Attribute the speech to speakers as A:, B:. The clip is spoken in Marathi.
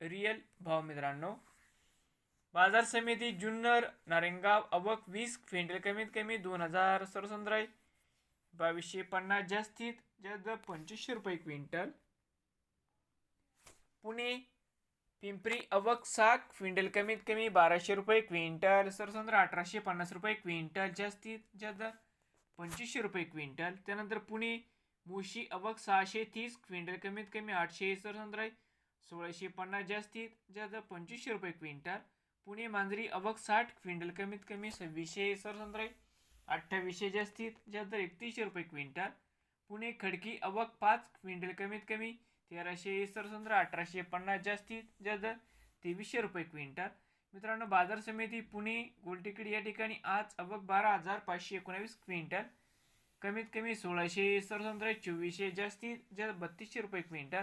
A: रिअल भाव मित्रांनो. बाजार समिती जुन्नर नारेंगाव अवक वीस क्विंटल कमीत कमी दोन हजार सरसंद्राय बावीसशे पन्नास जास्तीत जास्त पंचवीसशे रुपये क्विंटल. पुणे पिंपरी अवक सात क्विंटल कमीत कमी बाराशे रुपये क्विंटल सरसंद्र अठराशे पन्नास रुपये क्विंटल जास्तीत जास्त पंचवीसशे रुपये क्विंटल. त्यानंतर पुणे मुशी अवक सहाशे तीस क्विंटल कमीत कमी आठशे सरसंद्राय सोळाशे पन्नास जास्तीत जास्त पंचवीसशे रुपये क्विंटल. पुणे मांजरी अवक साठ क्विंटल कमीत कमी सव्वीसशे सरसंद्राई अठ्ठावीसशे जास्तीत जास्त एकतीसशे रुपये क्विंटल. पुणे खडकी अवक पाच क्विंटल कमीत कमी तेराशे सरसंद्रा अठराशे पन्नास जास्तीत जास्त तेवीसशे रुपये क्विंटल. मित्रांनो बाजार समिती पुणे गोलटेकड या ठिकाणी आज अवक बारा हजार पाचशे एकोणावीस क्विंटल. कमीत कमी सोळाशे सरसंद्रा चोवीसशे जास्तीत जास्त बत्तीसशे रुपये क्विंटल.